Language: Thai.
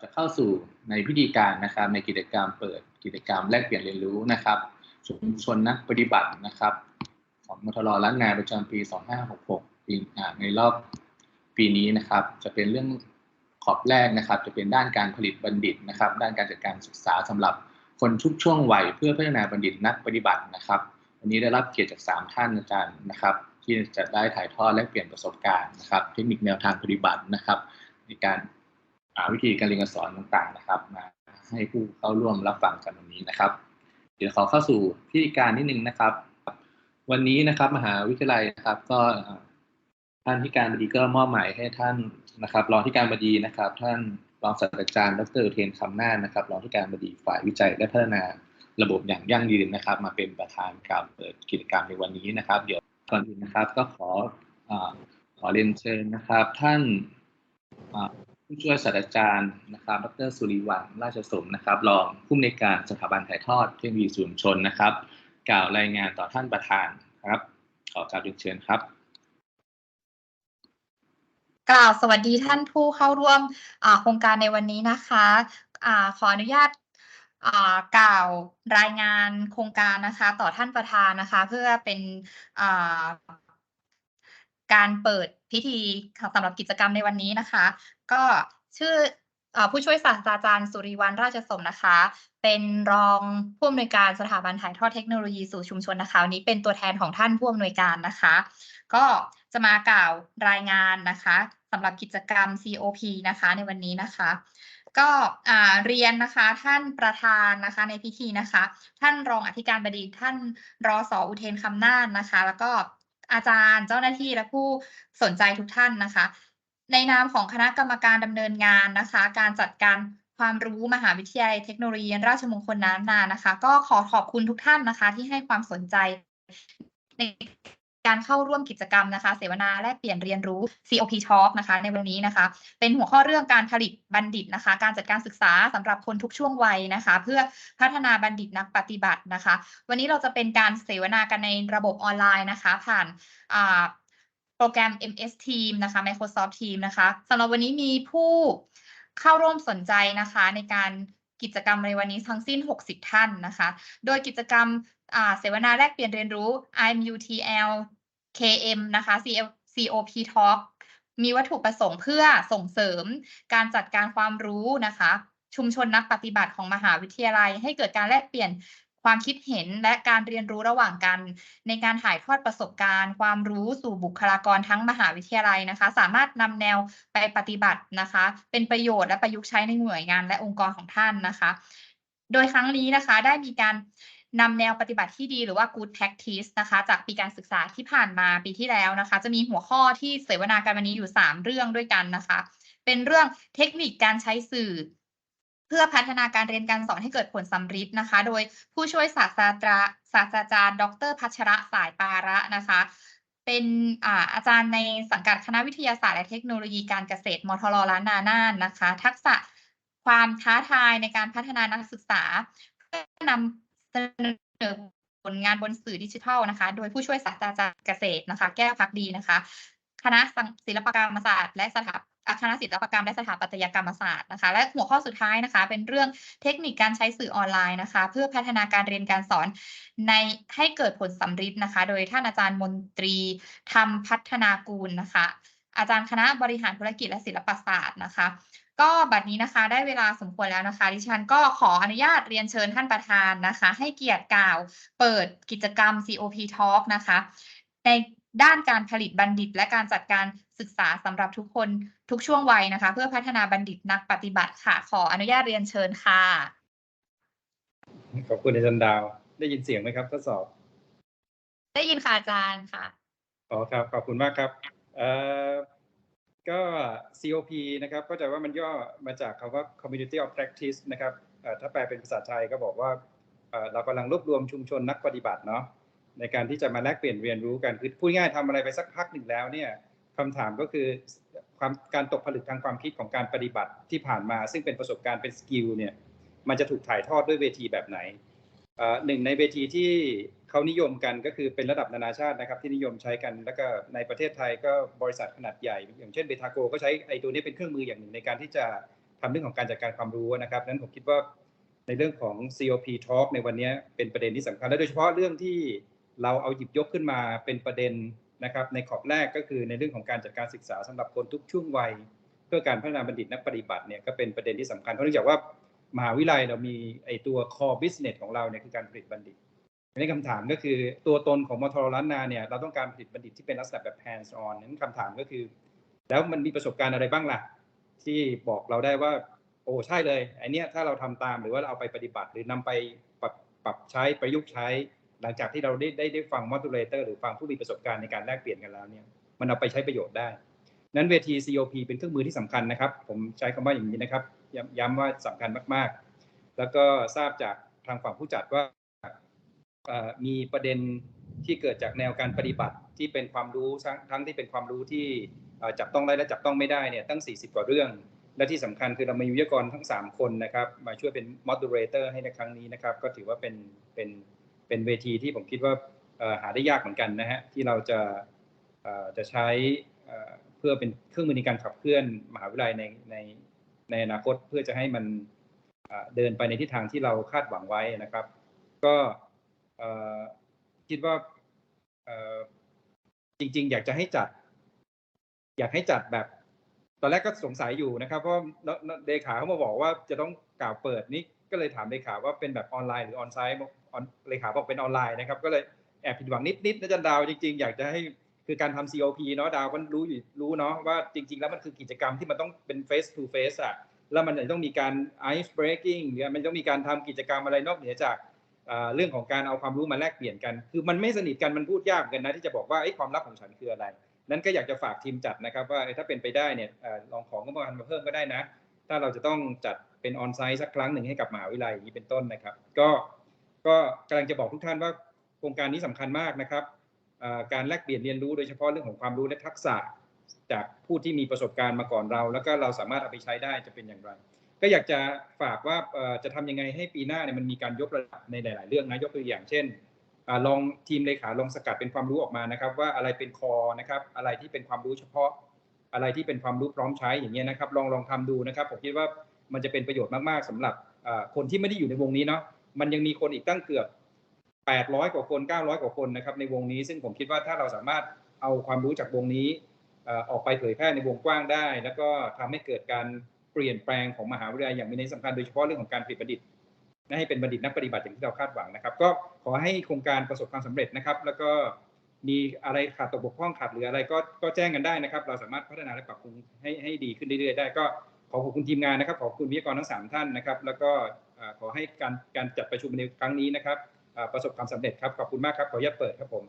จะเข้าสู่ในพิธีการนะครับในกิจกรรมเปิดกิจกรรมแลกเปลี่ยนเรียนรู้นะครับชุมชนนักปฏิบัตินะครับ ของมทรล้านนาประจำปี 2566ปีในรอบปีนี้นะครับ จะเป็นเรื่องขอบแรกนะครับ จะเป็นด้านการผลิตบัณฑิตนะครับ ด้านการจัดการศึกษาสำหรับคนทุกช่วงวัยเพื่อพัฒนาบัณฑิตนักปฏิบัตินะครับวันนี้ได้รับเกียรติจาก 3 ท่านอาจารย์นะครับ ที่จะได้ถ่ายทอดและเปลี่ยนประสบการณ์นะครับ เทคนิคแนวทางปฏิบัตินะครับ ในการ วิธีการเรียนการสอนต่างๆนะครับ มาให้ผู้เข้าร่วมรับฟังกันวันนี้นะครับ เดี๋ยวขอเข้าสู่พิธีการนิดนึงนะครับ วันนี้นะครับมหาวิทยาลัยนะครับ ก็อ่าท่านที่การบดีก็มอบหมายให้ท่านนะครับ รองที่การบดีนะครับ ท่านรองศาสตราจารย์ดรเทนคำนาจนะครับ รองที่การบดีฝ่ายวิจัยและพัฒนาระบบอย่างยั่งยืนนะครับ มาเป็นประธานการเปิดกิจกรรมในวันนี้นะครับ เดี๋ยวก่อนอื่นนะครับ ก็ขออขอเรียนเชิญนะครับ ท่าน ผู้ช่วยศาสตราจารย์นะครับ ดรสุริวัลราชสมนะครับรองผู้อำนวยการสถาบันถ่ายทอดเทคโนโลยีสื่อมวลชนนะครับ กล่าวรายงานต่อท่านประธานครับ ขอกราบเรียนเชิญครับ กล่าวสวัสดีท่านผู้เข้าร่วมโครงการในวันนี้นะคะอ่าขออนุญาตกล่าวรายงานโครงการนะคะ ต่อท่านประธานนะคะ เพื่อเป็นการเปิดพิธีสำหรับกิจกรรมในวันนี้นะคะ ก็ชื่ออผู้ช่วยศาสตราจารย์สุริวัลราชสมนะคะ เป็นรองผู้อำนวยการสถาบันถ่ายทอดเทคโนโลยีสู่ชุมชนนะคะวันนี้เป็นตัวแทนของท่านผู้อำนวยการนะคะ ก็จะมากล่าวรายงานนะคะสำหรับกิจกรรม COP นะคะในวันนี้นะคะ ก็เรียนนะคะท่านประธานนะคะในพิธีนะคะ ท่านรองอธิการบดีท่านรอสออุเทนคำนาจนะคะ แล้วก็อาจารย์เจ้าหน้าที่และผู้สนใจทุกท่านนะคะ ในนามของคณะกรรมการดำเนินงานนะคะ การจัดการความรู้มหาวิทยาลัยเทคโนโลยีราชมงคลล้านนานะคะ ก็ขอขอบคุณทุกท่านนะคะ ที่ให้ความสนใจในการเข้าร่วมกิจกรรมนะคะ เสวนาแลกเปลี่ยนเรียนรู้ COP Talk นะคะ ในวันนี้นะคะ เป็นหัวข้อเรื่องการผลิตบัณฑิตนะคะ การจัดการศึกษาสำหรับคนทุกช่วงวัยนะคะ เพื่อพัฒนาบัณฑิตนักปฏิบัตินะคะ วันนี้เราจะเป็นการเสวนากันในระบบออนไลน์นะคะ ผ่านอ่า โปรแกรม MS Team นะคะ Microsoft Team นะคะสำหรับวันนี้มีผู้เข้าร่วมสนใจนะคะในการกิจกรรมในวันนี้ทั้งสิ้น 60 ท่านนะคะ โดยกิจกรรมอ่าเสวนาแลกเปลี่ยนเรียนรู้ IMUTL KM นะคะ CL COP Talk มีวัตถุประสงค์เพื่อส่งเสริมการจัดการความรู้นะคะ ชุมชนนักปฏิบัติของมหาวิทยาลัย ให้เกิดการแลกเปลี่ยน ความคิดเห็นและการเรียนรู้ระหว่างกัน ในการถ่ายทอดประสบการณ์ ความรู้สู่บุคลากรทั้งมหาวิทยาลัยนะคะ สามารถนำแนวไปปฏิบัตินะคะ เป็นประโยชน์และประยุกต์ใช้ในหน่วยงานและองค์กรของท่านนะคะ โดยครั้งนี้นะคะได้มีการนำแนวปฏิบัติที่ดีหรือว่า good practice นะคะ จากปีการศึกษาที่ผ่านมาปีที่แล้วนะคะ จะมีหัวข้อที่เสวนากันวันนี้อยู่ 3 เรื่องด้วยกันนะคะ เป็นเรื่องเทคนิคการใช้สื่อ เพื่อพัฒนาการเรียนการสอนให้เกิดผลสำฤทธิ์นะคะ โดยผู้ช่วยศาสตราศาสตราจารย์ ดรพัชระสายปาระนะคะ เป็นอาอาจารย์ในสังกัดคณะวิทยาศาสตร์และเทคโนโลยีการเกษตรมทรล้านนาน่านนะคะ ทักษะความท้าทายในการพัฒนานักศึกษา เพื่อนำเสนอผลงานบนสื่อดิจิทัลนะคะ โดยผู้ช่วยศาสตราจารย์เกษตรนะคะ แก้วพักดีนะคะ คณะศิลปกรรมศาสตร์ และสถาคณะศิลปกรรมและสถาปัตยกรรมศาสตร์นะคะ และหัวข้อสุดท้ายนะคะ เป็นเรื่องเทคนิคการใช้สื่อออนไลน์นะคะ เพื่อพัฒนาการเรียนการสอนในให้เกิดผลสำฤทธิ์นะคะ โดยท่านอาจารย์มนตรีธรรมพัฒนากูลนะคะ อาจารย์คณะบริหารธุรกิจและศิลปศาสตร์นะคะ ก็บัดนี้นะคะได้เวลาสมควรแล้วนะคะ ดิฉันก็ขออนุญาตเรียนเชิญท่านประธานนะคะ ให้เกียรติกล่าวเปิดกิจกรรม COP Talk นะคะ ใน ด้านการผลิตบัณฑิต และการจัดการศึกษาสำหรับทุกคนทุกช่วงวัยนะคะ เพื่อพัฒนาบัณฑิตนักปฏิบัติค่ะ ขออนุญาตเรียนเชิญค่ะ ขอบคุณอาจารย์ดาว ได้ยินเสียงไหมครับทดสอบ ได้ยินค่ะอาจารย์ค่ะอ๋อครับ ขอบคุณมากครับเอ่อก็ COP นะครับก็จะว่ามันย่อมาจากคำว่า Community of Practice นะครับเอ่อถ้าแปลเป็นภาษาไทยก็บอกว่าเอ่อเรากำลังรวบรวมชุมชนนักปฏิบัติเนาะ ในการที่จะมาแลกเปลี่ยนเรียนรู้กันคือพูดง่ายๆทำอะไรไปสักพักหนึ่งแล้วเนี่ยคำถามก็คือความการตกผลึกทางความคิดของการปฏิบัติที่ผ่านมา ซึ่งเป็นประสบการณ์เป็นสกิลเนี่ยมันจะถูกถ่ายทอดด้วยเวทีแบบไหนหนึ่งในเวทีที่เขานิยมกันก็คือเป็นระดับนานาชาตินะครับ ที่นิยมใช้กัน แล้วก็ในประเทศไทยก็บริษัทขนาดใหญ่ อย่างเช่นเบทาโกก็ใช้ไอ้ตัวนี้เป็นเครื่องมืออย่างหนึ่งในการที่จะทำเรื่องของการจัดการความรู้นะครับนั้นผมคิดว่าในเรื่องของ COP Talk ในวันนี้เป็นประเด็นที่สำคัญและโดยเฉพาะเรื่องที่ เราเอาหยิบยกขึ้นมาเป็นประเด็นนะครับ ในขอบแรกก็คือในเรื่องของการจัดการศึกษาสำหรับคนทุกช่วงวัย เพื่อการพัฒนาบัณฑิตนักปฏิบัติเนี่ยก็เป็นประเด็นที่สำคัญเพราะเนื่องจากว่ามหาวิทยาลัยเรามีไอตัว core business ของเราเนี่ยคือการผลิตบัณฑิตในคำถามก็คือตัวตนของมทรล้านนาเนี่ยเราต้องการผลิตบัณฑิตที่เป็นลักษณะแบบ hands on นั้นคำถามก็คือ แล้วมันมีประสบการณ์อะไรบ้างล่ะ ที่บอกเราได้ว่า โอ้ใช่เลยไอเนี้ยถ้าเราทำตามหรือว่าเราเอาไปปฏิบัติ หรือนำไปปรับปรับใช้ประยุกต์ใช้ หลังจากที่เราได้ได้ได้ฟังมอดูเลเตอร์หรือฟังผู้มีประสบการณ์ในการแลกเปลี่ยนกันแล้วเนี่ยมันเอาไปใช้ประโยชน์ได้ นั้นเวที COP เป็นเครื่องมือที่สำคัญนะครับ ผมใช้คำว่าอย่างนี้นะครับ ย้ำย้ำว่าสำคัญมากๆ แล้วก็ทราบจากทางฝั่งผู้จัดว่ามีประเด็นที่เกิดจากแนวการปฏิบัติที่เป็นความรู้ทั้งทั้งที่เป็นความรู้ที่จับต้องได้และจับต้องไม่ได้เนี่ยตั้ง 40 กว่าเรื่อง และที่สำคัญคือเรามีวิทยากรทั้ง 3 คนนะครับ มาช่วยเป็น moderator ให้ในครั้งนี้นะครับ ก็ถือว่าเป็นเป็น เป็นเวทีที่ผมคิดว่าหาได้ยากเหมือนกันนะฮะที่เราจะจะใช้เพื่อเป็นเครื่องมือในการขับเคลื่อนมหาวิทยาลัยในในในอนาคตเพื่อจะให้มันเดินไปในทิศทางที่เราคาดหวังไว้นะครับ ก็คิดว่าจริง ๆ อยากจะให้จัด อยากให้จัดแบบ ตอนแรกก็สงสัยอยู่นะครับ เพราะเลขาเขามาบอกว่าจะต้องกล่าวเปิดนี่ก็เลยถามเลขาว่าเป็นแบบออนไลน์หรือออนไซต์เลขาบอกเป็นออนไลน์นะครับก็เลยแอบผิดหวังนิดๆนะจันดาวจริงๆ อยากจะให้คือการทำ COP เนาะดาวก็รู้อยู่รู้เนาะว่าจริง ๆ แล้วมันคือกิจกรรมที่มันต้องเป็น face to face อะแล้วมันจะต้องมีการ ice breaking หรือมันต้องมีการทำกิจกรรมอะไรนอกเหนือจากเรื่องของการเอาความรู้มาแลกเปลี่ยนกัน คือมันไม่สนิทกันมันพูดยากกันนะที่จะบอกว่าไอ้ความลับของฉันคืออะไร นั้นก็อยากจะฝากทีมจัดนะครับว่าถ้าเป็นไปได้เนี่ยลองของงบประมาณมาเพิ่มก็ได้นะ ถ้าเราจะต้องจัดเป็นออนไซต์สักครั้งหนึ่งให้กับมหาวิทยาลัยนี้เป็นต้นนะครับ ก็ก็กำลังจะบอกทุกท่านว่าโครงการนี้สำคัญมากนะครับการแลกเปลี่ยนเรียนรู้โดยเฉพาะเรื่องของความรู้และทักษะ จากผู้ที่มีประสบการณ์มาก่อนเรา แล้วก็เราสามารถเอาไปใช้ได้จะเป็นอย่างไร ก็อยากจะฝากว่าจะทำยังไงให้ปีหน้าเนี่ยมันมีการยกระดับในหลาย ๆ เรื่องนะยกตัวอย่างเช่น ลองทีมเลขาลองสกัดเป็นความรู้ออกมานะครับ ว่าอะไรเป็นคอนะครับ อะไรที่เป็นความรู้เฉพาะ อะไรที่เป็นความรู้พร้อมใช้อย่างเงี้ยนะครับ ลองลองทำดูนะครับ ผมคิดว่ามันจะเป็นประโยชน์มากๆสำหรับคนที่ไม่ได้อยู่ในวงนี้เนาะมันยังมีคนอีกตั้งเกือบ 800 กว่าคน 900 กว่าคนนะครับในวงนี้ ซึ่งผมคิดว่าถ้าเราสามารถเอาความรู้จากวงนี้ออออกไปเผยแพร่ในวงกว้างได้ แล้วก็ทำให้เกิดการเปลี่ยนแปลงของมหาวิทยาลัยอย่างมีนัยสำคัญโดยเฉพาะเรื่องของการผลิตบัณฑิต ให้เป็นบัณฑิตนักปฏิบัติอย่างที่เราคาดหวังนะครับ ก็ขอให้โครงการประสบความสำเร็จนะครับ แล้วก็มีอะไรขาดตกบกพร่องขาดเหลืออะไรก็ก็แจ้งกันได้นะครับ เราสามารถพัฒนาและปรับปรุงให้ให้ดีขึ้นเรื่อยๆได้ ก็ขอขอบคุณทีมงานนะครับ ขอบคุณวิทยากรทั้งสามท่านนะครับ แล้วก็ขอให้การการจัดประชุมในครั้งนี้นะครับประสบความสำเร็จครับขอบคุณมากครับขออนุญาตเปิดครับผม